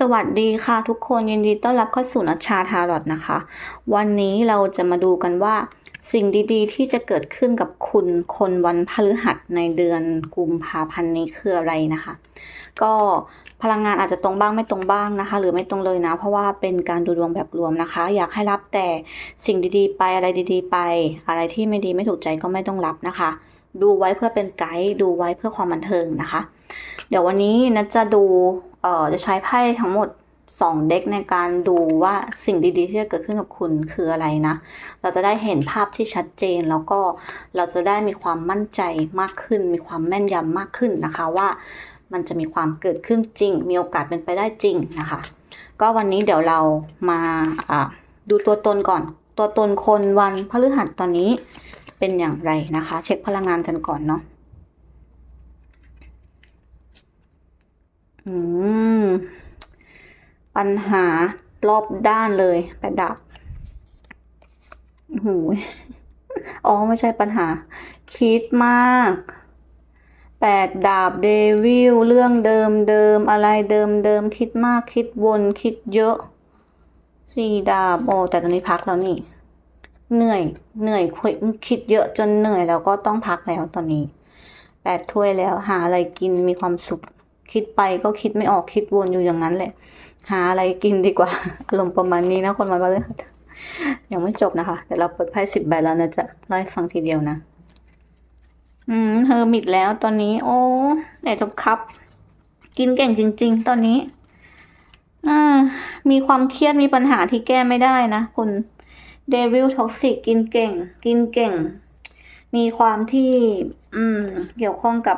สวัสดีค่ะทุกคนยินดีต้อนรับเข้าสู่นัชชาทารอตนะคะ วันนี้เราจะมาดูกันว่า สิ่งดีๆ ที่จะเกิดขึ้นกับคุณคนวันพฤหัสในเดือนกุมภาพันธ์นี้คืออะไรนะคะ ก็พลังงานอาจจะตรงบ้างไม่ตรงบ้างนะคะ หรือไม่ตรงเลยนะ เพราะว่าเป็นการดูดวงแบบรวมนะคะ อยากให้รับแต่สิ่งดีๆ ไปอะไรดีๆ ไป อะไรที่ไม่ดีไม่ถูกใจก็ไม่ต้องรับนะคะ ดูไว้เพื่อเป็นไกด์ดูไว้เพื่อความบันเทิงนะคะ เดี๋ยววันนี้นัทจะดู เอ่อจะใช้ไพ่ทั้งหมด2เด็กในการดูว่าสิ่งดีๆ ที่จะเกิดขึ้นกับคุณคืออะไรนะ เราจะได้เห็นภาพที่ชัดเจนแล้วก็เราจะได้มีความมั่นใจมากขึ้น มีความแม่นยำมากขึ้นนะคะว่ามันจะมีความเกิดขึ้นจริง มีโอกาสเป็นไปได้จริงนะคะ ก็วันนี้เดี๋ยวเรามาอ่าดูตัวตนก่อน ตัวตนคนวันพฤหัสตอนนี้เป็นอย่างไรนะคะ เช็คพลังงานกันก่อนเนาะ อืม ปัญหารอบด้านเลยแปดดาบหูยอ๋อ ไม่ใช่ปัญหา คิดมากแปดดาบเดวิลเรื่องเดิมเดิมอะไรเดิมเดิมคิดมากคิดวนคิดเยอะสี่ดาบโอ้แต่ตอนนี้พักแล้วนี่ เหนื่อยเหนื่อยคุยคิดเยอะจนเหนื่อยแล้วก็ต้องพักแล้วตอนนี้แปดถ้วยแล้วหาอะไรกินมีความสุข คิดไปก็คิดไม่ออกคิดวนอยู่อย่างนั้นแหละ หาอะไรกินดีกว่า อารมณ์ประมาณนี้นะคนมาบ้านเลยยังไม่จบนะคะ เดี๋ยวเราเปิดไพ่สิบใบแล้วนะจะเล่ฟังทีเดียวนะ อืมเฮอร์มิตแล้วตอนนี้ โอ้ไหนจบครับ กินเก่งจริง ๆ ตอนนี้อ่ามีความเครียดมีปัญหาที่แก้ไม่ได้นะคุณเดวิลท็อกซิกกินเก่ง กินเก่ง มีความที่ อืม เกี่ยวข้องกับ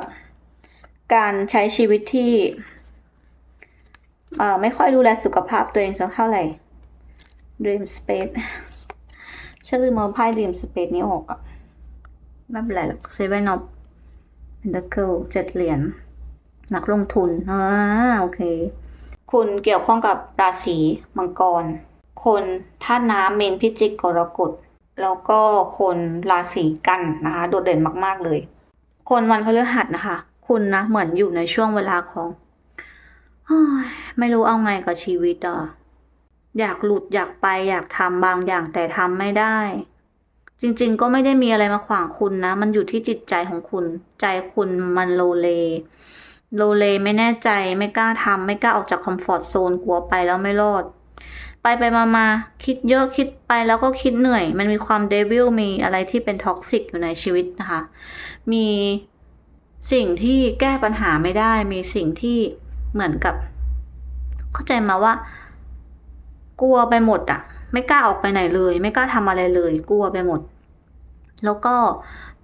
การใช้ชีวิตที่เอ่อไม่ค่อยดูแลสุขภาพตัวเองสักเท่าไหร่ Dream Space ฉันลืมเอาไพ่ Dream Space นี้ออกอะไม่เป็นไรหรอก Seven of Pentacles เจ็ดเหรียญนักลงทุนอ่าโอเค คุณเกี่ยวข้องกับราศีมังกร คนธาตุน้ำเมนพิจิกกรกฎแล้วก็คนราศีกันนะคะ โดดเด่นมาก ๆ เลย คนวันพฤหัสนะคะ คุณนะ เหมือนอยู่ในช่วงเวลาของไม่รู้เอาไงกับชีวิตอะอยากหลุดอยากไปอยากทำบางอย่างแต่ทำไม่ได้ จริงๆ ก็ไม่ได้มีอะไรมาขวางคุณนะ มันอยู่ที่จิตใจของคุณ ใจคุณมันโลเล โลเลไม่แน่ใจไม่กล้าทำไม่กล้าออกจากคอมฟอร์ตโซนกลัวไปแล้วไม่รอด ไปไปมามาคิดเยอะคิดไปแล้วก็คิดเหนื่อย มันมีความเดวิลมีอะไรที่เป็นท็อกซิกอยู่ในชีวิตนะคะ มี สิ่งที่แก้ปัญหาไม่ได้มีสิ่งที่เหมือนกับ เข้าใจมาว่า กลัวไปหมดอะไม่กล้าออกไปไหนเลย ไม่กล้าทำอะไรเลย กลัวไปหมด แล้วก็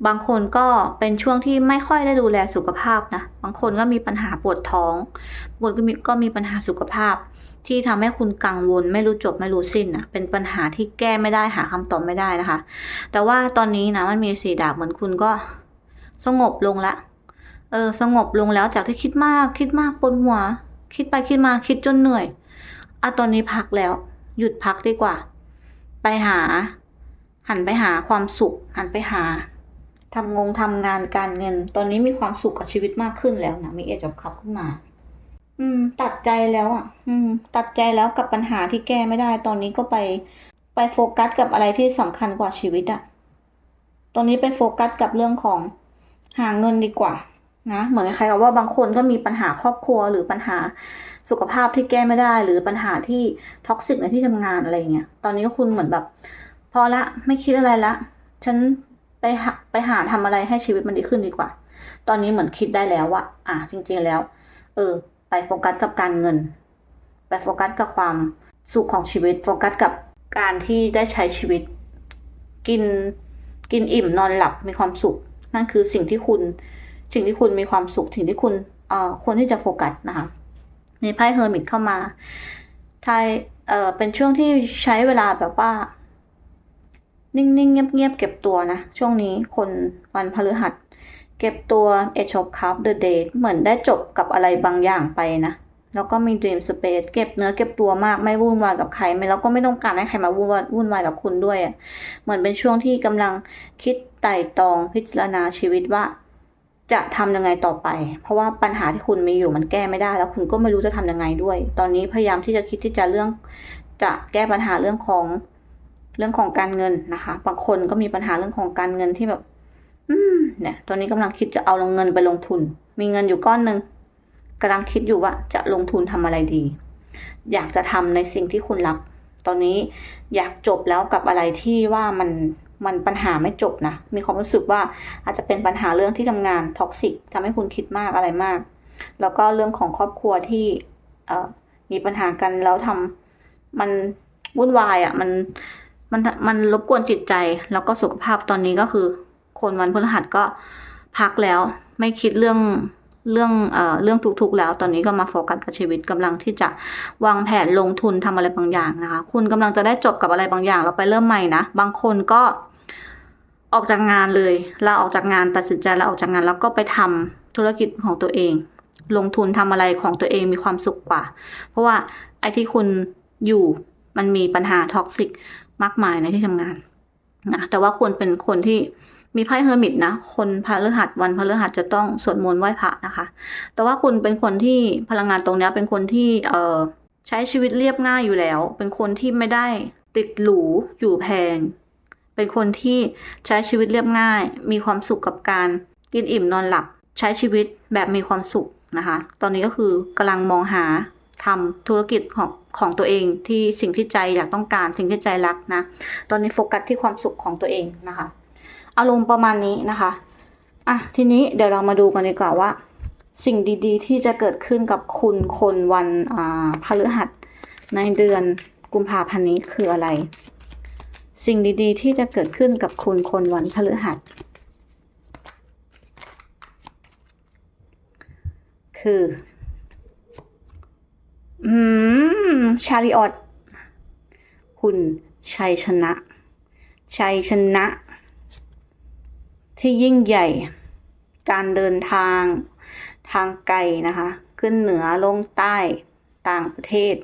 บางคนก็เป็นช่วงที่ไม่ค่อยได้ดูแลสุขภาพนะ บางคนก็มีปัญหาปวดท้องบางคนก็มีก็มีปัญหาสุขภาพ ที่ทำให้คุณกังวล ไม่รู้จบไม่รู้สิ้นนะเป็นปัญหาที่แก้ไม่ได้หาคำตอบไม่ได้นะคะ แต่ว่าตอนนี้นะมันมีสีดาบเหมือนคุณก็สงบลงละ เออสงบลงแล้วจากที่คิดมากคิดมากปวดหัว คิดไปคิดมาคิดจนเหนื่อยอะตอนนี้พักแล้ว หยุดพักดีกว่า ไปหา หันไปหาความสุข หันไปหาทำงงทำงานการเงิน ตอนนี้มีความสุขกับชีวิตมากขึ้นแล้วนะมีเอจอบคับขึ้นมา อืม ตัดใจแล้วอะ อืม ตัดใจแล้วกับปัญหาที่แก้ไม่ได้ ตอนนี้ก็ไป ไปโฟกัสกับอะไรที่สำคัญกว่าชีวิตอะตอนนี้ไปโฟกัสกับเรื่องของหาเงินดีกว่า นะเหมือนใครกับว่าบางคนก็มีปัญหาครอบครัวหรือปัญหาสุขภาพที่แก้ไม่ได้ หรือปัญหาที่ท็อกซิกในที่ทำงานอะไรเงี้ยตอนนี้คุณเหมือนแบบ พอละไม่คิดอะไรละ ฉันไปหาไปหาทำอะไรให้ชีวิตมันดีขึ้นดีกว่า ตอนนี้เหมือนคิดได้แล้วว่าอะจริง ๆแล้ว เออ ไปโฟกัสกับการเงิน ไปโฟกัสกับความสุขของชีวิต โฟกัสกับการที่ได้ใช้ชีวิต กินกินอิ่มนอนหลับมีความสุข นั่นคือสิ่งที่คุณ สิ่งที่คุณมีความสุขสิ่งที่คุณเอ่อควรที่จะโฟกัสนะคะมีไพ่เฮอร์มิตเข้ามาไทยเอ่อเป็นช่วงที่ใช้เวลาแบบว่า นิ่งๆ เงียบๆ เก็บตัวนะ ช่วงนี้คนวันพฤหัส เก็บตัวเอชอบคัพเดอะเดทเหมือนได้จบกับอะไรบางอย่างไปนะแล้วก็มี Dream Space เก็บเนื้อเก็บตัวมากไม่วุ่นวายกับใครไม่แล้วก็ไม่ต้องการให้ใครมาวุ่นวายวุ่นวายกับคุณด้วยอะ่ะเหมือนเป็นช่วงที่กำลังคิดไต่ตรองพิจารณาชีวิตว่า จะทำยังไงต่อไป เพราะว่าปัญหาที่คุณมีอยู่มันแก้ไม่ได้ แล้วคุณก็ไม่รู้จะทำยังไงด้วย ตอนนี้พยายามที่จะคิดที่จะเรื่อง จะแก้ปัญหาเรื่องของเรื่องของการเงินนะคะ บางคนก็มีปัญหาเรื่องของการเงินที่แบบ อืม เนี่ย ตอนนี้กำลังคิดจะเอาเงินไปลงทุน มีเงินอยู่ก้อนหนึ่งกำลังคิดอยู่ว่าจะลงทุนทำอะไรดี อยากจะทำในสิ่งที่คุณรัก ตอนนี้อยากจบแล้วกับอะไรที่ว่ามัน มันปัญหาไม่จบนะ มีความรู้สึกว่าอาจจะเป็นปัญหาเรื่องที่ทำงานท็อกซิกทำให้คุณคิดมากอะไรมาก แล้วก็เรื่องของครอบครัวที่เอมีปัญหากันแล้วทำมันวุ่นวายอะ่ะมันมันมันรบกวนจิตใจ แล้วก็สุขภาพตอนนี้ก็คือ คนวันพฤหัสก็พักแล้ว ไม่คิดเรื่องเรื่องเอ่อเรื่องทุกๆแล้ว ตอนนี้ก็มาโฟกัสกับชีวิตกำลังที่จะวางแผนลงทุนทำอะไรบางอย่างนะคะ คุณกำลังจะได้จบกับอะไรบางอย่างแล้วไปเริ่มใหม่นะ บางคนก็ ออกจากงานเลยลาออกจากงานตัดสินใจลาออกจากงาน แล้วก็ไปทำธุรกิจของตัวเอง ลงทุนทำอะไรของตัวเองมีความสุขกว่า เพราะว่าไอ้ที่คุณอยู่มันมีปัญหาท็อกซิกมากมายในที่ทำงานนะแต่ว่าควรเป็นคนที่มีไพ่เฮอร์มิตนะ คนพฤหัสวันพฤหัสจะต้องสวดมนต์ไหว้พระนะคะ แต่ว่าคุณเป็นคนที่พลังงานตรงนี้เป็นคนที่เออใช้ชีวิตเรียบง่ายอยู่แล้ว เป็นคนที่ไม่ได้ติดหรูอยู่แพง เป็นคนที่ใช้ชีวิตเรียบง่าย มีความสุขกับการกินอิ่มนอนหลับ ใช้ชีวิตแบบมีความสุขนะคะ ตอนนี้ก็คือกำลังมองหาทำธุรกิจของของตัวเองที่สิ่งที่ใจอยากต้องการสิ่งที่ใจรักนะ ตอนนี้โฟกัสที่ความสุขของตัวเองนะคะ อารมณ์ประมาณนี้นะคะอะทีนี้เดี๋ยวเรามาดูกันดีกว่าว่า สิ่งดีๆ ที่จะเกิดขึ้นกับคุณคนวันอ่าพฤหัสในเดือนกุมภาพันธ์นี้คืออะไร สิ่งดีๆ ที่จะเกิดขึ้นกับคุณคนวันพฤหัส คือ อืม ชาลิออตคุณชัยชนะ ชัยชนะ ที่ยิ่งใหญ่ การเดินทางทางไกลนะคะ ขึ้นเหนือลงใต้ต่างประเทศ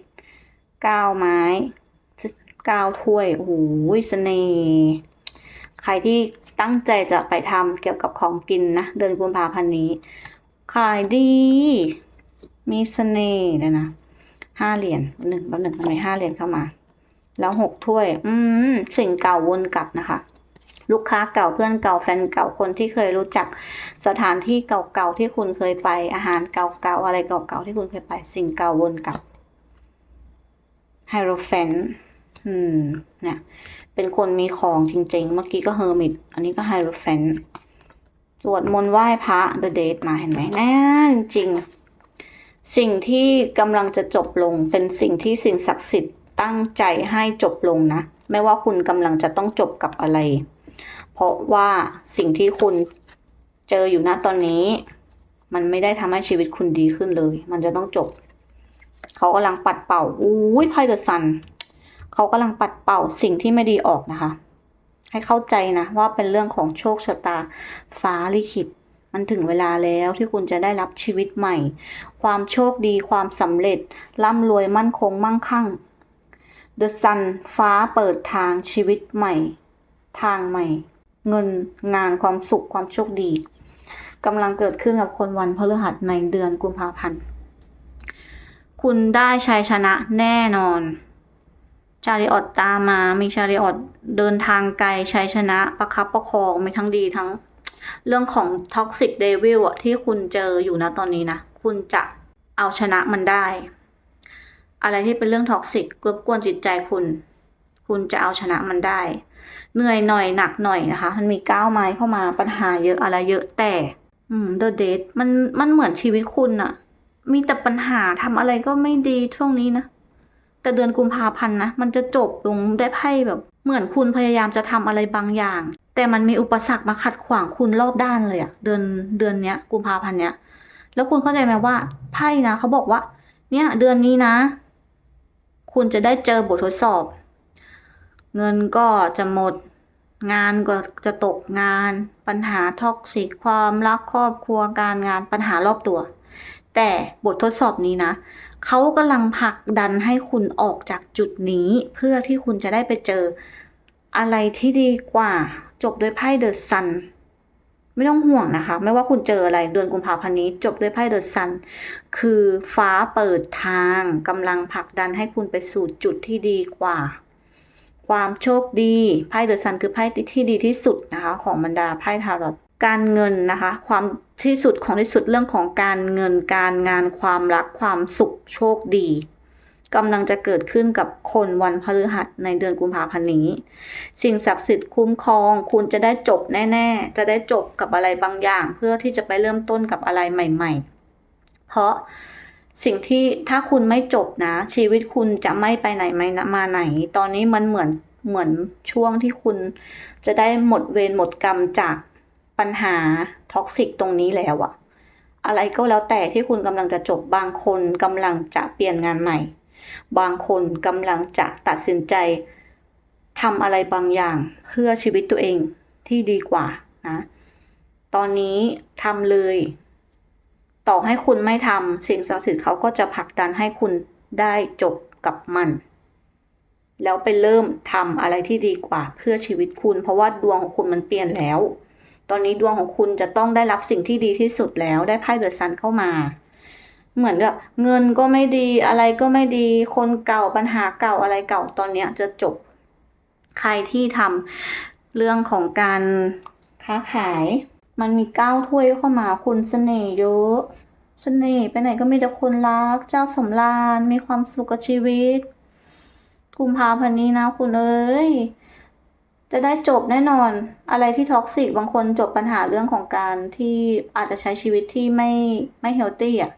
ก้าวไม้ ก้าถ้วยโอ้โหเสน่ห์ใครที่ตั้งใจจะไปทำเกี่ยวกับของกินนะ เดือนกุมภาพันธ์นี้ ขายดี มีเสน่ห์เดี๋ยนะห้าเหรียญหนึ่งแป๊บหนึ่งทำไมห้าเหรียญเข้ามา แล้วหกถ้วย อืมสิ่งเก่าวนกลับนะคะ ลูกค้าเก่าเพื่อนเก่าแฟนเก่าคนที่เคยรู้จักสถานที่เก่าๆที่คุณเคยไปอาหารเก่าๆอะไรเก่าๆที่คุณเคยไป สิ่งเก่าวนกลับไฮโรแฟน อืม เนี่ย เป็นคนมีของจริง ๆ เมื่อกี้ก็เฮอร์มิต อันนี้ก็ไฮโรแฟนสวดมนต์ไหว้พระ The Date มาเห็นไหมแน่จริง สิ่งที่กำลังจะจบลง เป็นสิ่งที่สิ่งศักดิ์สิทธิ์ตั้งใจให้จบลงนะ ไม่ว่าคุณกำลังจะต้องจบกับอะไร เพราะว่าสิ่งที่คุณเจออยู่ณตอนนี้ มันไม่ได้ทำให้ชีวิตคุณดีขึ้นเลย มันจะต้องจบ เขากำลังปัดเป่า อุ้ยไพ่เดอะซัน เขากำลังปัดเป่าสิ่งที่ไม่ดีออกนะคะ ให้เข้าใจนะว่าเป็นเรื่องของโชคชะตาฟ้าลิขิต มันถึงเวลาแล้วที่คุณจะได้รับชีวิตใหม่ ความโชคดีความสำเร็จร่ำรวยมั่นคงมั่งคั่ง The Sun ฟ้าเปิดทางชีวิตใหม่ ทางใหม่ เงินงานความสุขความโชคดีกำลังเกิดขึ้นกับคนวันพฤหัสในเดือนกุมภาพันธ์ คุณได้ชัยชนะแน่นอน ชาริออตตามมา มีชาริออตเดินทางไกลชัยชนะประคับประคองมีทั้งดีทั้ง เรื่องของท็อกซิ d เดวิลอะที่คุณเจออยู่นะตอนนี้นะ คุณจะเอาชนะมันได้ อะไรที่เป็นเรื่องท็อกซิกรบกวนจิตใจคุณ คุณจะเอาชนะมันได้ เหนื่อยหน่อยหนักหน่อยนะคะ มันมีก้าวไม้เข้ามาปัญหาเยอะอะไรเยอะแต่ อืม The Date มันมันเหมือนชีวิตคุณอะมีแต่ปัญหาทำอะไรก็ไม่ดีช่วงนี้นะ แต่เดือนกุมภาพันธ์นะมันจะจบลงได้ไพ่แบบ เหมือนคุณพยายามจะทำอะไรบางอย่าง แต่มันมีอุปสรรคมาขัดขวางคุณรอบด้านเลยอะเดือนเดือนเนี้ยกุมภาพันธ์เนี้ยแล้วคุณเข้าใจไหมว่าไพ่นะเขาบอกว่า เนี่ย เดือนนี้นะ คุณจะได้เจอบททดสอบ เงินก็จะหมด งานก็จะตกงาน ปัญหาท็อกซิกความรักครอบครัวการงานปัญหารอบตัว แต่บททดสอบนี้นะ เขากำลังผลักดันให้คุณออกจากจุดนี้ เพื่อที่คุณจะได้ไปเจออะไรที่ดีกว่า จบด้วยไพ่เดอะซันไม่ต้องห่วงนะคะ ไม่ว่าคุณเจออะไรเดือนกุมภาพันธ์นี้ จบด้วยไพ่เดอะซันคือฟ้าเปิดทางกำลังผลักดันให้คุณไปสู่จุดที่ดีกว่า ความโชคดีไพ่เดอะซันคือไพ่ที่ดีที่สุดนะคะ ของบรรดาไพ่ทารอตการเงินนะคะ ความ ที่สุดของที่สุดเรื่องของการเงินการงานความรักความสุขโชคดีกำลังจะเกิดขึ้นกับคนวันพฤหัสในเดือนกุมภาพันธ์นี้ สิ่งศักดิ์สิทธิ์คุ้มครอง คุณจะได้จบแน่ ๆ จะได้จบกับอะไรบางอย่าง เพื่อที่จะไปเริ่มต้นกับอะไรใหม่ ๆ เพราะสิ่งที่ถ้าคุณไม่จบนะ ชีวิตคุณจะไม่ไปไหนไม่มาไหน ตอนนี้มันเหมือนเหมือนช่วงที่คุณจะได้หมดเวรหมดกรรมจาก ปัญหาท็อกซิกตรงนี้แล้วอะอะไรก็แล้วแต่ที่คุณกำลังจะจบบางคนกำลังจะเปลี่ยนงานใหม่ บางคนกำลังจะตัดสินใจทำอะไรบางอย่างเพื่อชีวิตตัวเองที่ดีกว่านะตอนนี้ทำเลย ต่อให้คุณไม่ทำสิ่งศักดิ์สิทธิ์เขาก็จะผลักดันให้คุณได้จบกับมัน แล้วไปเริ่มทำอะไรที่ดีกว่าเพื่อชีวิตคุณ เพราะว่าดวงของคุณมันเปลี่ยนแล้ว ตอนนี้ดวงของคุณจะต้องได้รับสิ่งที่ดีที่สุดแล้วได้ไพ่เดอะซันเข้ามา เหมือนแบบเงินก็ไม่ดีอะไรก็ไม่ดีคนเก่าปัญหาเก่าอะไรเก่าตอนเนี้ยจะจบใครที่ทำเรื่องของการค้าขาย มันมีเก้าถ้วยเข้ามาคุณเสน่ห์เยอะเสน่ห์ไปไหนก็มีแต่คนรัก เจ้าสำราญมีความสุขกับชีวิตกุมภาพันธ์นี้นะคุณเอ้ย จะได้จบแน่นอน อะไรที่ท็อกซิกบางคนจบปัญหาเรื่องของการที่อาจจะใช้ชีวิตที่ไม่ไม่เฮลตี้อะ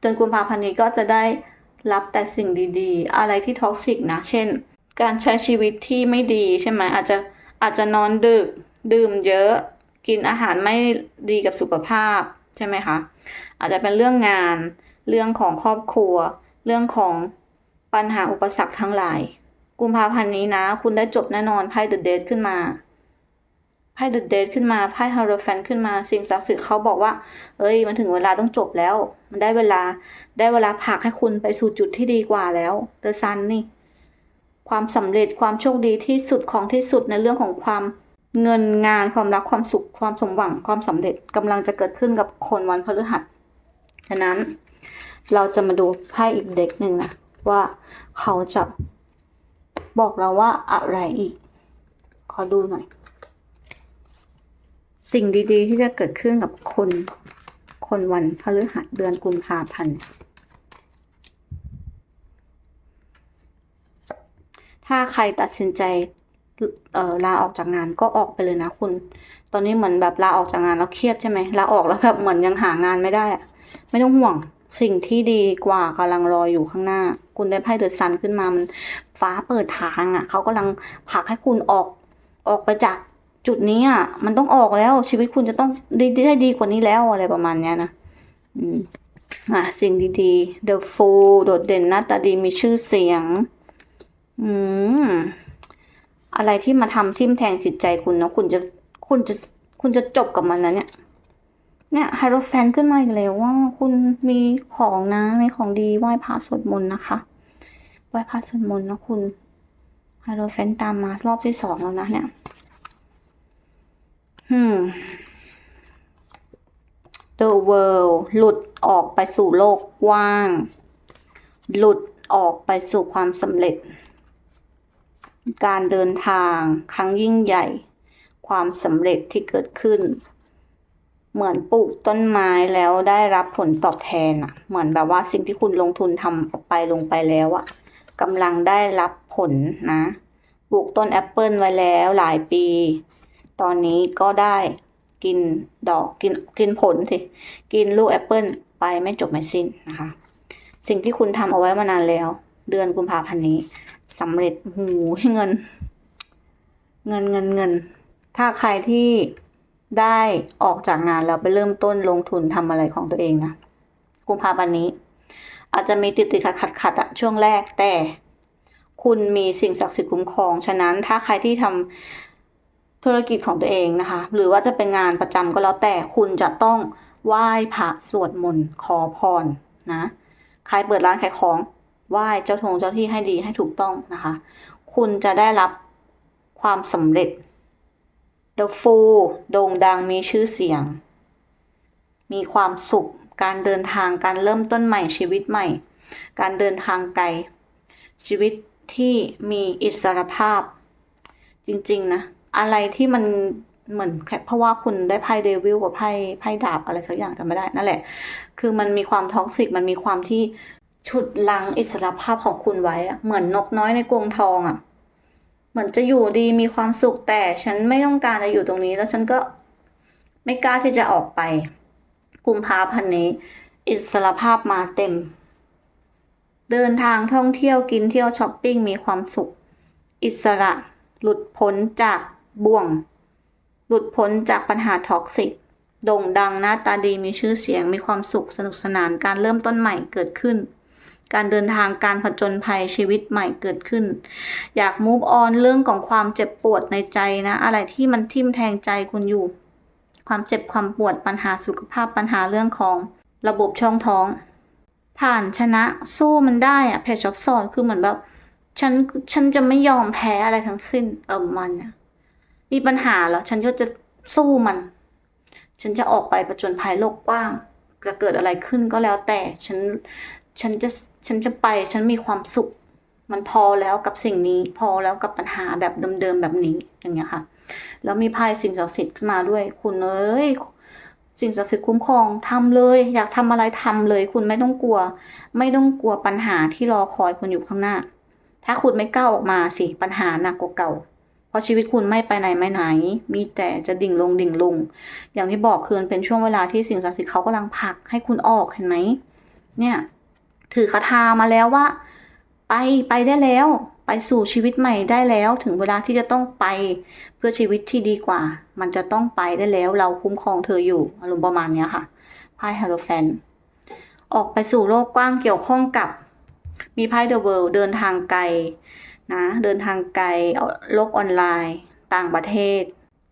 เดือนกุมภาพันธ์นี้ก็จะได้รับแต่สิ่งดีๆ อะไรที่ท็อกซิกนะ เช่น การใช้ชีวิตที่ไม่ดีใช่ไหมอาจจะอาจจะนอนดึก ดื่มเยอะ กินอาหารไม่ดีกับสุขภาพใช่ไหมคะ อาจจะเป็นเรื่องงาน เรื่องของครอบครัว เรื่องของปัญหาอุปสรรคทั้งหลาย กุมภาพันธ์นี้นะ คุณได้จบแน่นอนไพ่เดอะเดทขึ้นมาไพ่เดอะเดทขึ้นมาไพ่ฮาร์โรแฟนขึ้นมา สิ่งศักดิ์สิทธิ์เขาบอกว่า เอ้ย มันถึงเวลาต้องจบแล้ว มันได้เวลาได้เวลาผลักให้คุณไปสู่จุดที่ดีกว่าแล้วเดอะซันนี่ ความสำเร็จความโชคดีที่สุดของที่สุดในเรื่องของความเงินงานความรักความสุขความสมหวังความสำเร็จกำลังจะเกิดขึ้นกับคนวันพฤหัสฉะนั้น เราจะมาดูไพ่อีกเด็กหนึ่งนะว่าเขาจะ บอกเราว่าอะไรอีก ขอดูหน่อย สิ่งดีๆ ที่จะเกิดขึ้นกับคน คนวันพฤหัสเดือนกุมภาพันธ์ถ้าใครตัดสินใจเออลาออกจากงานก็ออกไปเลยนะคุณ ตอนนี้เหมือนแบบลาออกจากงานแล้วเครียดใช่ไหมลาออกแล้วแบบเหมือนยังหางานไม่ได้อะไม่ต้องห่วง สิ่งที่ดีกว่ากำลังรออยู่ข้างหน้า คุณได้ไพ่เดอะซันขึ้นมามันฟ้าเปิดทางอะเขากำลังผลักให้คุณออกออกไปจากจุดนี้อะ มันต้องออกแล้วชีวิตคุณจะต้องดีได้ดีกว่านี้แล้วอะไรประมาณเนี้ยนะอืมอะสิ่งดีๆ The Fool โดดเด่นหน้าตาดีมีชื่อเสียง อืม อะไรที่มาทำทิ่มแทงจิตใจคุณเนาะคุณจะคุณจะคุณจะจบกับมันนะเนี่ย เนี่ยไฮโรแฟนขึ้นมาอีกแล้วว่าคุณมีของนะมีของดีไหว้พระสวดมนต์นะคะไหว้พระสวดมนต์นะคุณไฮโรแฟนตามมารอบที่สองแล้วนะเนี่ยอืม The world หลุดออกไปสู่โลกกว้าง หลุดออกไปสู่ความสำเร็จ การเดินทางครั้งยิ่งใหญ่ ความสำเร็จที่เกิดขึ้น เหมือนปลูกต้นไม้แล้วได้รับผลตอบแทนอะเหมือนแบบว่าสิ่งที่คุณลงทุนทำออกไปลงไปแล้วอะกำลังได้รับผลนะ ปลูกต้นแอปเปิลไว้แล้วหลายปี ตอนนี้ก็ได้กินดอกกินกินผลสิกินลูกแอปเปิลไปไม่จบไม่สิ้นนะคะ สิ่งที่คุณทำเอาไว้มานานแล้ว เดือนกุมภาพันธ์นี้สำเร็จหูเงิน เงินเงินเงิน ถ้าใครที่ ได้ออกจากงานแล้วไปเริ่มต้นลงทุนทำอะไรของตัวเองนะกุมภาพันธ์นี้ อาจจะมีติดติดขัดขัดขัดอะช่วงแรกแต่ คุณมีสิ่งศักดิ์สิทธิ์คุ้มครอง ฉะนั้นถ้าใครที่ทำธุรกิจของตัวเองนะคะ หรือว่าจะเป็นงานประจำก็แล้วแต่คุณจะต้องไหว้พระสวดมนต์ขอพรนะใครเปิดร้านขายของไหว้เจ้าทงเจ้าที่ให้ดีให้ถูกต้องนะคะ คุณจะได้รับความสำเร็จ The Fool โด่งดังมีชื่อเสียง มีความสุข การเดินทางการเริ่มต้นใหม่ชีวิตใหม่ การเดินทางไกล ชีวิตที่มีอิสรภาพ จริง ๆ นะ อะไรที่มันเหมือนแค่เพราะว่าคุณได้ไพ่เดวิลกับไพ่ไพ่ดาบอะไรสักอย่างจำไม่ได้นั่นแหละ คือมันมีความท็อกซิกมันมีความที่ฉุดลังอิสรภาพของคุณไว้เหมือนนกน้อยในกรงทองอะเห มือนจะอยู่ดีมีความสุขแต่ฉันไม่ต้องการจะอยู่ตรงนี้ แล้วฉันก็ไม่กล้าที่จะออกไป กุมภาพันธ์นี้ อิสรภาพมาเต็ม เดินทางท่องเที่ยวกินเที่ยวช้อปปิ้งมีความสุข อิสระหลุดพ้นจากบ่วง หลุดพ้นจากปัญหาท็อกซิกโด่งดังหน้าตาดีมีชื่อเสียงมีความสุขสนุกสนานการเริ่มต้นใหม่เกิดขึ้น การเดินทางการผจญภัยชีวิตใหม่เกิดขึ้น อยาก move on เรื่องของความเจ็บปวดในใจนะ อะไรที่มันทิ่มแทงใจคุณอยู่ ความเจ็บความปวดปัญหาสุขภาพปัญหาเรื่องของระบบช่องท้อง ผ่านชนะสู้มันได้อะเพจช็อปสอนคือเหมือนแบบ ฉันฉันจะไม่ยอมแพ้อะไรทั้งสิ้นเออมันนะมีปัญหาแล้วฉันก็จะสู้มัน ฉันจะออกไปประจนภัยโลกกว้าง จะเกิดอะไรขึ้นก็แล้วแต่ฉันฉันจะ ฉันจะไปฉันมีความสุข มันพอแล้วกับสิ่งนี้ พอแล้วกับปัญหาแบบเดิมๆแบบนี้อย่างเงี้ยค่ะ แล้วมีไพ่สิ่งศักดิ์สิทธิ์ขึ้นมาด้วย คุณเอ้ยสิ่งศักดิ์สิทธิ์คุ้มครองทำเลย อยากทำอะไรทำเลย คุณไม่ต้องกลัว ไม่ต้องกลัวปัญหาที่รอคอยคุณอยู่ข้างหน้า ถ้าคุณไม่ก้าวออกมาสิปัญหาหนักกว่าเก่า เพราะชีวิตคุณไม่ไปไหนไม่ไหน มีแต่จะดิ่งลงดิ่งลง อย่างที่บอกคือมันเป็นช่วงเวลาที่สิ่งศักดิ์สิทธิ์เขากำลังผลักให้คุณออกเห็นไหมเนี่ย ถือคาถามาแล้วว่า ไปไปได้แล้ว ไปสู่ชีวิตใหม่ได้แล้ว ถึงเวลาที่จะต้องไปเพื่อชีวิตที่ดีกว่า มันจะต้องไปได้แล้ว เราคุ้มครองเธออยู่อารมณ์ประมาณนี้ค่ะไพ่ฮาโลแฟนออกไปสู่โลกกว้างเกี่ยวข้องกับมีไพ่เดอะเวิลด์เดินทางไกลนะเดินทางไกลโลกออนไลน์ ต่างประเทศ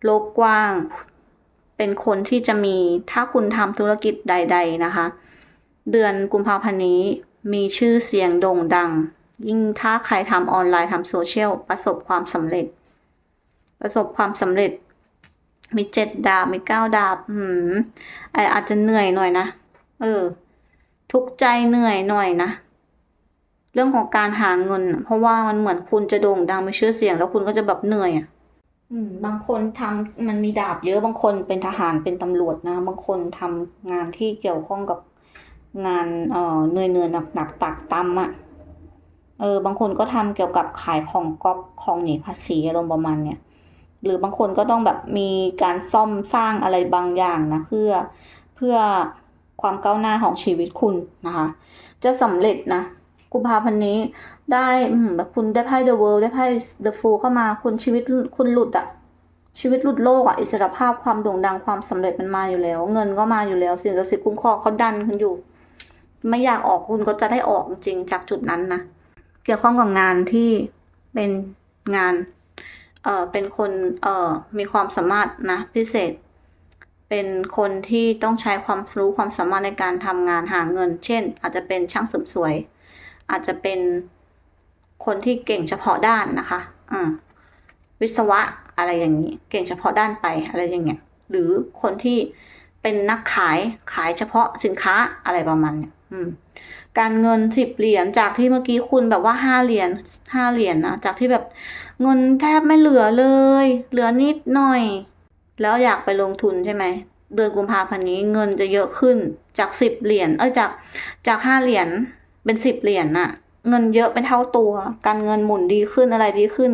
โลกกว้าง เป็นคนที่จะมีถ้าคุณทำธุรกิจใด ๆนะคะ เดือนกุมภาพันธ์นี้ มีชื่อเสียงโด่งดัง ยิ่งถ้าใครทำออนไลน์ทำโซเชียลประสบความสำเร็จ ประสบความสำเร็จ มีเจ็ดดาบมีเก้าดาบหืมไออาจจะเหนื่อยหน่อยนะ เออ ทุกใจเหนื่อยหน่อยนะเรื่องของการหาเงิน เพราะว่ามันเหมือนคุณจะโด่งดังมีชื่อเสียง แล้วคุณก็จะแบบเหนื่อยอะบางคนทำมันมีดาบเยอะบางคนเป็นทหารเป็นตำรวจนะ บางคนทำงานที่เกี่ยวข้องกับ งานเอ่อเหนื่อยเหนื่อยหนักหนักตักตำอะเออบางคนก็ทำเกี่ยวกับขายของก๊อปของหนีภาษีอารมณ์ประมาณเนี้ยหรือบางคนก็ต้องแบบมีการซ่อมสร้างอะไรบางอย่างนะเพื่อเพื่อความก้าวหน้าของชีวิตคุณนะคะ จะสำเร็จนะกุมภาพันธ์นี้ได้อืมแบบคุณได้ไพ่ The World ได้ไพ่ The Fool เข้ามาคุณชีวิตคุณหลุดอะชีวิตหลุดโลกอะอิสรภาพความโด่งดังความสำเร็จมันมาอยู่แล้ว เงินก็มาอยู่แล้ว สิ่งศักดิ์สิทธิ์คุ้มครองเขาดันคุณอยู่ ไม่อยากออกคุณก็จะได้ออกจริงจากจุดนั้นนะเกี่ยวข้องกับงานที่เป็นงานเอ่อเป็นคนเอ่อมีความสามารถนะพิเศษ เป็นคนที่ต้องใช้ความรู้ความสามารถในการทำงานหาเงิน เช่น อาจจะเป็นช่างเสริมสวย อาจจะเป็นคนที่เก่งเฉพาะด้านนะคะอ่าวิศวะอะไรอย่างนี้ เก่งเฉพาะด้านไปอะไรอย่างเงี้ยหรือคนที่ เป็นนักขายขายเฉพาะสินค้าอะไรประมาณเนี้ยอืมการเงินสิบเหรียญจากที่เมื่อกี้คุณแบบว่าห้าเหรียญห้าเหรียญนะจากที่แบบเงินแทบไม่เหลือเลย เหลือนิดหน่อย แล้วอยากไปลงทุนใช่ไหมเดือนกุมภาพันธ์นี้เงินจะเยอะขึ้นจากสิบเหรียญเอ้ยจากจากห้าเหรียญเป็นสิบเหรียญน่ะ เงินเยอะเป็นเท่าตัว การเงินหมุนดีขึ้นอะไรดีขึ้น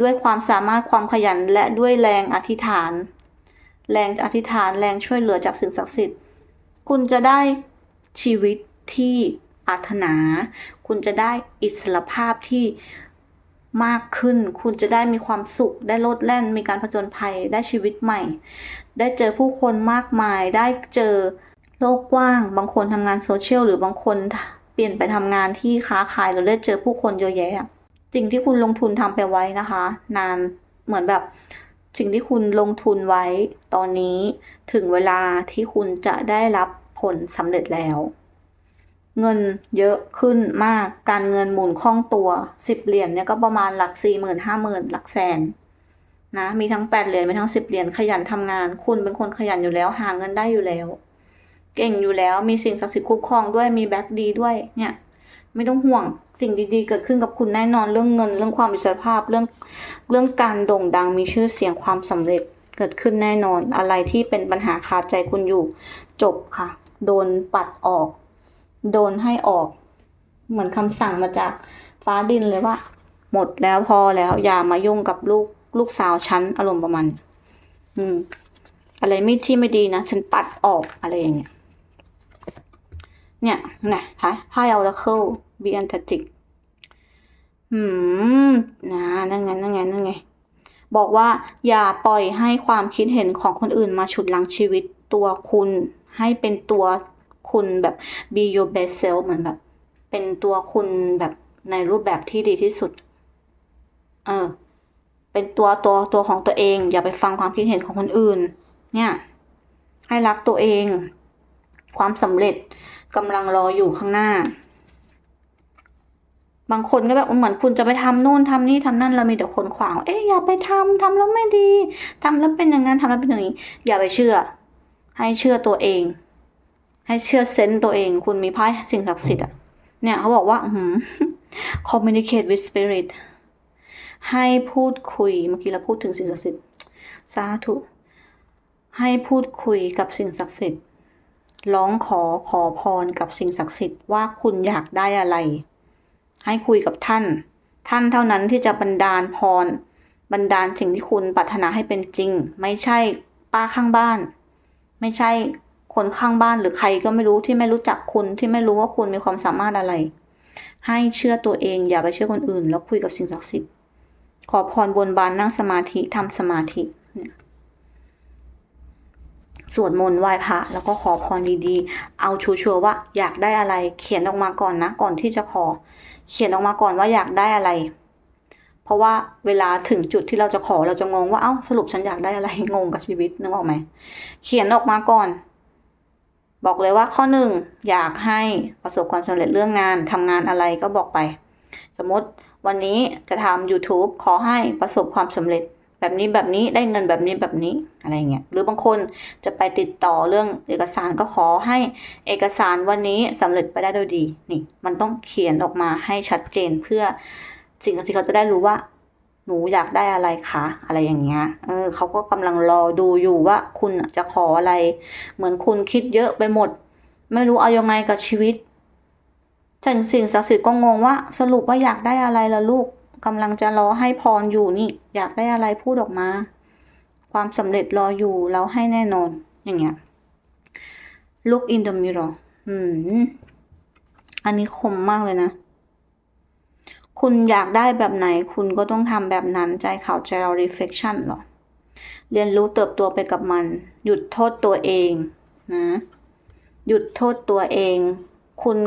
ด้วยความสามารถความขยันและด้วยแรงอธิษฐาน แรงอธิษฐานแรงช่วยเหลือจากสิ่งศักดิ์สิทธิ์ คุณจะได้ชีวิตที่ปรารถนา คุณจะได้อิสรภาพที่มากขึ้น คุณจะได้มีความสุข ได้โลดแล่น มีการผจญภัย ได้ชีวิตใหม่ ได้เจอผู้คนมากมาย ได้เจอโลกกว้าง บางคนทำงานโซเชียลหรือบางคนเปลี่ยนไปทำงานที่ค้าขายแล้วได้เจอผู้คนเยอะแยะ สิ่งที่คุณลงทุนทำไปไว้นะคะ นาน เหมือนแบบ สิ่งที่คุณลงทุนไว้ตอนนี้ถึงเวลาที่คุณจะได้รับผลสำเร็จแล้ว เงินเยอะขึ้นมากการเงินหมุนคล่องตัวสิบเหรียญเนี่ยก็ประมาณหลักสี่หมื่นห้าหมื่นหลักแสนนะมีทั้งแปดเหรียญมีทั้งสิบเหรียญขยันทำงาน คุณเป็นคนขยันอยู่แล้วหาเงินได้อยู่แล้ว เก่งอยู่แล้วมีสิ่งศักดิ์สิทธิ์คุ้มครองด้วยมีแบ็คดีด้วยเนี่ย ไม่ต้องห่วงสิ่งดีๆ เกิดขึ้นกับคุณแน่นอนเรื่องเงิน เรื่องความอิสรภาพเรื่องเรื่องการโด่งดังมีชื่อเสียงความสำเร็จเกิดขึ้นแน่นอน อะไรที่เป็นปัญหาคาใจคุณอยู่ จบค่ะ โดนปัดออก โดนให้ออก เหมือนคำสั่งมาจากฟ้าดินเลยว่า หมดแล้วพอแล้วอย่ามายุ่งกับลูกลูกสาวฉันอารมณ์ประมาณอืม อะไรไม่ที่ไม่ดีนะ ฉันปัดออกอะไรอย่างเงี้ย เนี่ยนะคะไพ่เอาละเคิลบีอันตติกอืมนะนั่นไงนั่นไงนั่นไง บอกว่าอย่าปล่อยให้ความคิดเห็นของคนอื่นมาฉุดลังชีวิตตัวคุณ ให้เป็นตัวคุณแบบ be your best self เหมือนแบบ เป็นตัวคุณแบบในรูปแบบที่ดีที่สุด เออ เป็นตัวตัวตัวของตัวเอง อย่าไปฟังความคิดเห็นของคนอื่น เนี่ย ให้รักตัวเอง ความสำเร็จ กำลังรออยู่ข้างหน้า บางคนก็แบบเหมือนคุณจะไปทำนู่นทำนี่ทำนั่นเรามีแต่คนขวาง เอ๊ะอย่าไปทำทำแล้วไม่ดีทำแล้วเป็นอย่างนั้นทำแล้วเป็นอย่างนี้ อย่าไปเชื่อ ให้เชื่อตัวเอง ให้เชื่อเซนต์ตัวเอง คุณมีไพ่สิ่งศักดิ์สิทธิ์อะเนี่ยเขาบอกว่า อืม communicate with spirit ให้พูดคุย เมื่อกี้เราพูดถึงสิ่งศักดิ์สิทธิ์ สาธุ ให้พูดคุยกับสิ่งศักดิ์สิทธิ์ ร้องขอขอพรกับสิ่งศักดิ์สิทธิ์ว่าคุณอยากได้อะไร ให้คุยกับท่าน ท่านเท่านั้นที่จะบันดาลพร บันดาลสิ่งที่คุณปรารถนาให้เป็นจริง ไม่ใช่ป้าข้างบ้าน ไม่ใช่คนข้างบ้านหรือใครก็ไม่รู้ที่ไม่รู้จักคุณที่ไม่รู้ว่าคุณมีความสามารถอะไร ให้เชื่อตัวเองอย่าไปเชื่อคนอื่น แล้วคุยกับสิ่งศักดิ์สิทธิ์ขอพรบนบานนั่งสมาธิทำสมาธิ สวดมนต์ไหว้พระแล้วก็ขอพรดีๆ เอาชัวร์ๆว่าอยากได้อะไรเขียนออกมาก่อนนะ ก่อนที่จะขอ เขียนออกมาก่อนว่าอยากได้อะไร เพราะว่าเวลาถึงจุดที่เราจะขอเราจะงงว่าเอ้าสรุปฉันอยากได้อะไรงงกับชีวิตนึกออกไหมเขียนออกมาก่อน บอกเลยว่าข้อหนึ่งอยากให้ประสบความสำเร็จเรื่องงานทำงานอะไรก็บอกไป สมมติวันนี้จะทำ YouTube ขอให้ประสบความสำเร็จ แบบนี้แบบนี้ได้เงินแบบนี้แบบนี้อะไรเงี้ยหรือบางคนจะไปติดต่อเรื่องเอกสารก็ขอให้เอกสารวันนี้สำเร็จไปได้โดยดีนี่มันต้องเขียนออกมาให้ชัดเจนเพื่อสิ่งที่เขาจะได้รู้ว่าหนูอยากได้อะไรคะอะไรอย่างเงี้ย เออเขาก็กำลังรอดูอยู่ว่าคุณจะขออะไร เหมือนคุณคิดเยอะไปหมด ไม่รู้เอายังไงกับชีวิตถึงสิ่งศักดิ์สิทธิ์ก็งงว่าสรุปว่าอยากได้อะไรล่ะลูก กำลังจะรอให้พรอยู่นี่ อยากได้อะไรพูดออกมา ความสำเร็จรออยู่แล้วให้แน่นอน อย่างเงี้ย look in the mirror อืม อันนี้คมมากเลยนะ คุณอยากได้แบบไหน คุณก็ต้องทำแบบนั้นใจเขาใจเรา reflection หรอ เรียนรู้เติบโตไปกับมัน หยุดโทษตัวเองนะ หยุดโทษตัวเอง คุณ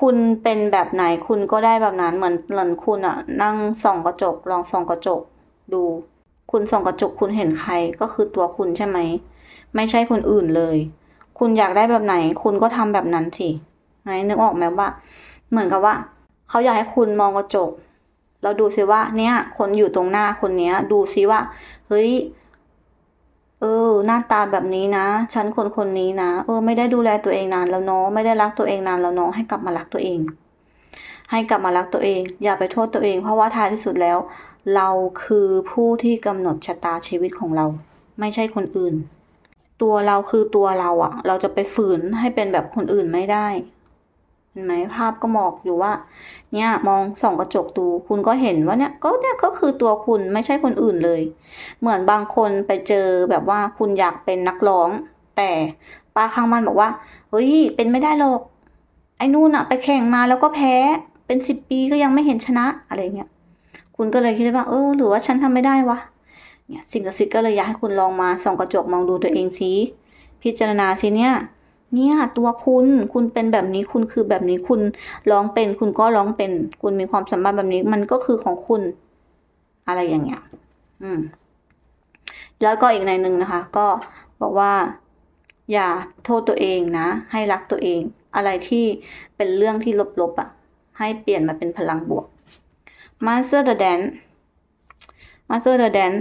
คุณเป็นแบบไหนคุณก็ได้แบบนั้นเหมือนเหมือนคุณอะนั่งส่องกระจก ลองส่องกระจก ดู คุณส่องกระจกคุณเห็นใครก็คือตัวคุณใช่ไหมไม่ใช่คนอื่นเลย คุณอยากได้แบบไหน คุณก็ทำแบบนั้นสิไหนนึกออกไหมว่า เหมือนกับว่าเขาอยากให้คุณมองกระจกแล้วดูซิว่า เนี่ย คนอยู่ตรงหน้าคนเนี้ย ดูซิว่า เฮ้ย เออ หน้าตาแบบนี้นะ ฉันคนคนนี้นะ เออ ไม่ได้ดูแลตัวเองนานแล้วเนาะ ไม่ได้รักตัวเองนานแล้วเนาะ ให้กลับมารักตัวเอง ให้กลับมารักตัวเอง อย่าไปโทษตัวเอง เพราะว่าท้ายที่สุดแล้ว เราคือผู้ที่กำหนดชะตาชีวิตของเรา ไม่ใช่คนอื่น ตัวเราคือตัวเราอะเราจะไปฝืนให้เป็นแบบคนอื่นไม่ได้ เห็นไหมภาพก็บอกอยู่ว่า เนี่ยมองส่องกระจกดู คุณก็เห็นว่าเนี่ยก็เนี่ยก็คือตัวคุณไม่ใช่คนอื่นเลย เหมือนบางคนไปเจอแบบว่าคุณอยากเป็นนักร้อง แต่ป้าข้างบ้านบอกว่าเฮ้ยเป็นไม่ได้หรอกไอ้นู่นอะไปแข่งมาแล้วก็แพ้เป็นสิบปีก็ยังไม่เห็นชนะอะไรเงี้ยคุณก็เลยคิดว่า เออ หรือว่าฉันทำไม่ได้วะเนี่ยสิ่งศักดิ์สิทธิ์ก็เลยอยากให้คุณลองมาส่องกระจกมองดูตัวเองสิพิจารณาสิเนี่ย เนี่ยตัวคุณ คุณเป็นแบบนี้คุณคือแบบนี้คุณร้องเป็น คุณก็ร้องเป็น คุณมีความสามารถแบบนี้ มันก็คือของคุณ อะไรอย่างเงี้ย อืม แล้วก็อีกในหนึ่งนะคะ ก็บอกว่า อย่าโทษตัวเองนะ ให้รักตัวเอง อะไรที่เป็นเรื่องที่ลบๆอะ ให้เปลี่ยนมาเป็นพลังบวก Master the Dance Master the Dance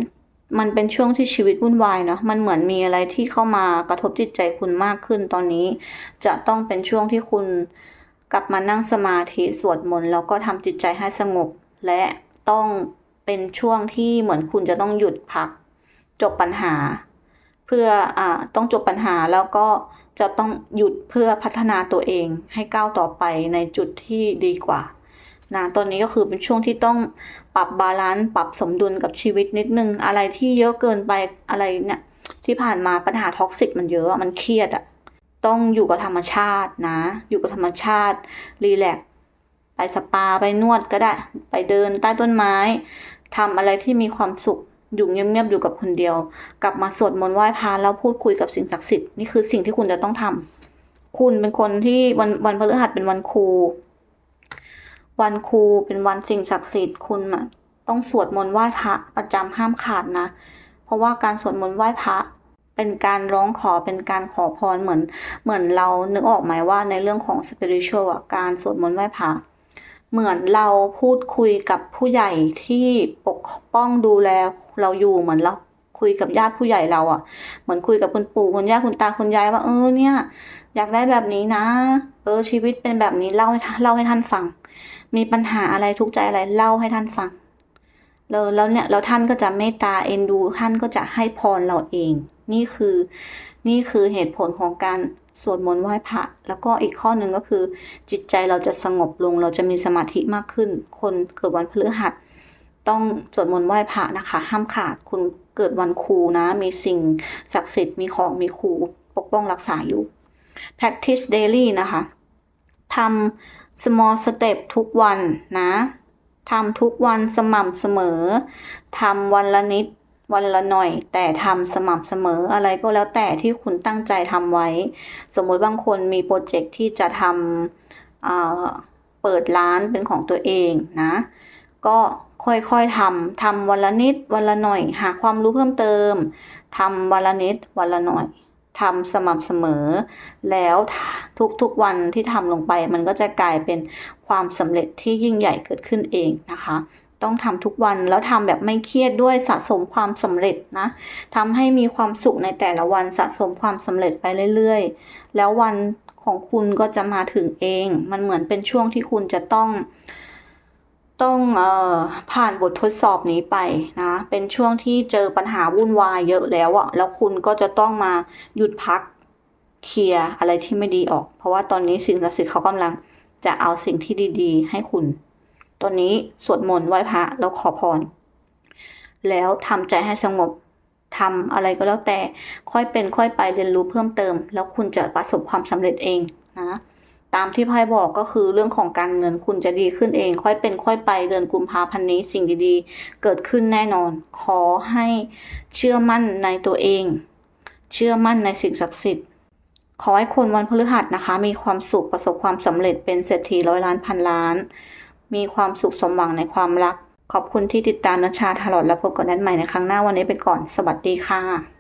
มันเป็นช่วงที่ชีวิตวุ่นวายเนาะมันเหมือนมีอะไรที่เข้ามากระทบจิตใจคุณมากขึ้นตอนนี้ จะต้องเป็นช่วงที่คุณกลับมานั่งสมาธิสวดมนต์แล้วก็ทำจิตใจให้สงบ และต้องเป็นช่วงที่เหมือนคุณจะต้องหยุดพัก จบปัญหา เพื่ออ่าต้องจบปัญหาแล้วก็จะต้องหยุดเพื่อพัฒนาตัวเองให้ก้าวต่อไปในจุดที่ดีกว่านะตอนนี้ก็คือเป็นช่วงที่ต้อง ปรับบาลานซ์ปรับสมดุลกับชีวิตนิดนึง อะไรที่เยอะเกินไปอะไรเนี่ย ที่ผ่านมาปัญหาท็อกซิกมันเยอะมันเครียดอะต้องอยู่กับธรรมชาตินะ อยู่กับธรรมชาติรีแลกซ์ไปสปาไปนวดก็ได้ ไปเดินใต้ต้นไม้ทำอะไรที่มีความสุขอยู่เงียบๆอยู่กับคนเดียว กลับมาสวดมนต์ไหว้พระแล้วพูดคุยกับสิ่งศักดิ์สิทธิ์นี่คือสิ่งที่คุณจะต้องทำคุณเป็นคนที่วันวันพฤหัสเป็นวันครู วันครูเป็นวันสิ่งศักดิ์สิทธิ์คุณต้องสวดมนต์ไหว้พระประจำห้ามขาดนะ เพราะว่าการสวดมนต์ไหว้พระเป็นการร้องขอเป็นการขอพรเหมือน เหมือนเรานึกออกไหมว่าในเรื่องของ spiritual อะการสวดมนต์ไหว้พระเหมือนเราพูดคุยกับผู้ใหญ่ที่ปกป้องดูแลเราอยู่เหมือนเราคุยกับญาติผู้ใหญ่เราอะ เหมือนคุยกับคุณปู่คุณย่าคุณตาคุณยายว่าเออเนี่ย อยากได้แบบนี้นะ เออชีวิตเป็นแบบนี้เล่าให้เล่าให้ท่านฟัง มีปัญหาอะไรทุกข์ใจอะไรเล่าให้ท่านฟังแล้วแล้วเนี่ยแล้วท่านก็จะเมตตาเอ็นดู ท่านก็จะให้พรเราเอง นี่คือนี่คือเหตุผลของการสวดมนต์ไหว้พระแล้วก็อีกข้อหนึ่งก็คือ จิตใจเราจะสงบลง เราจะมีสมาธิมากขึ้น คนเกิดวันพฤหัส ต้องสวดมนต์ไหว้พระนะคะ ห้ามขาดคุณเกิดวันครูนะ มีสิ่งศักดิ์สิทธิ์มีของมีครูปกป้องรักษาอยู่ practice daily นะคะทำ small step ทุกวันนะทำทุกวันสม่ำเสมอทำวันละนิดวันละหน่อย แต่ทำสม่ำเสมออะไรก็แล้วแต่ที่คุณตั้งใจทำไว้ สมมติบางคนมีโปรเจกต์ที่จะทำเเปิดร้านเป็นของตัวเองนะ ก็ค่อยๆทำทำวันละนิดวันละหน่อย หาความรู้เพิ่มเติมทำวันละนิดวันละหน่อย ทำสม่ำเสมอ แล้วทุกๆวันที่ทำลงไป มันก็จะกลายเป็นความสำเร็จที่ยิ่งใหญ่เกิดขึ้นเองนะคะ ต้องทำทุกวันแล้วทำแบบไม่เครียดด้วยสะสมความสำเร็จนะทำให้มีความสุขในแต่ละวันสะสมความสำเร็จไปเรื่อยๆ แล้ววันของคุณก็จะมาถึงเอง มันเหมือนเป็นช่วงที่คุณจะต้อง ต้องเอ่อผ่านบททดสอบนี้ไปนะ เป็นช่วงที่เจอปัญหาวุ่นวายเยอะแล้วอะแล้วคุณก็จะต้องมาหยุดพักเคลียร์อะไรที่ไม่ดีออก เพราะว่าตอนนี้สิ่งศักดิ์สิทธิ์เขากำลังจะเอาสิ่งที่ดี ๆ ให้คุณ ตอนนี้สวดมนต์ไหว้พระแล้วขอพร แล้วทำใจให้สงบทำอะไรก็แล้วแต่ค่อยเป็นค่อยไปเรียนรู้เพิ่มเติม แล้วคุณจะประสบความสำเร็จเองนะ ตามที่ไพ่บอกก็คือเรื่องของการเงินคุณจะดีขึ้นเอง ค่อยเป็นค่อยไปเดือนกุมภาพันธ์นี้สิ่งดีๆ เกิดขึ้นแน่นอน ขอให้เชื่อมั่นในตัวเอง เชื่อมั่นในสิ่งศักดิ์สิทธิ์ขอให้คนวันพฤหัสนะคะ มีความสุขประสบความสำเร็จเป็นเศรษฐีร้อยล้านพันล้าน มีความสุขสมหวังในความรัก ขอบคุณที่ติดตามนัชชาทารอดและพบกันนั้นใหม่ในครั้งหน้าวันนี้ไปก่อน สวัสดีค่ะ